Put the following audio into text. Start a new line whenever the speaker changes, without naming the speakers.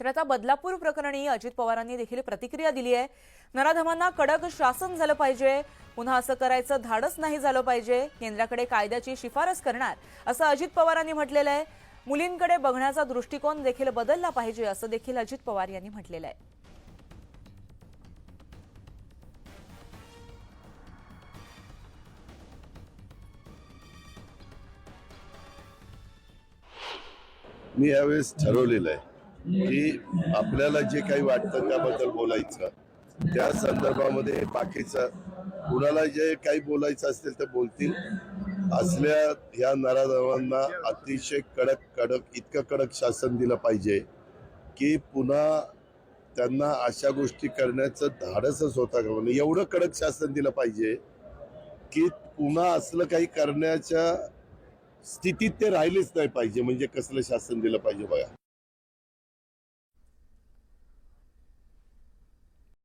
तर आता बदलापूर प्रकरणी अजित पवारांनी देखील प्रतिक्रिया दिली आहे. नराधमांना कडक शासन झालं पाहिजे. पुन्हा असं करायचं धाडस नाही झालं पाहिजे. केंद्राकडे कायद्याची शिफारस करणार असं अजित पवारांनी म्हटलेलं आहे. मुलींकडे बघण्याचा दृष्टिकोन देखील बदलला पाहिजे असं देखील अजित पवार यांनी म्हटलेलं आहे.
मी यावेळेस ठरवलेलं आहे की आपल्याला जे काही वाटतं त्याबद्दल बोलायचं. त्या संदर्भामध्ये बाकीचं कुणाला जे काही बोलायचं असेल ते बोलतील. असल्या ह्या नराधवांना अतिशय कडक कडक इतकं कडक शासन दिलं पाहिजे की पुन्हा त्यांना अशा गोष्टी करण्याचं धाडसच होता का म्हणून एवढं कडक शासन दिलं पाहिजे की पुन्हा असलं काही करण्याच्या स्थितीत ते राहिलेच नाही पाहिजे. म्हणजे कसलं शासन दिलं पाहिजे बघा.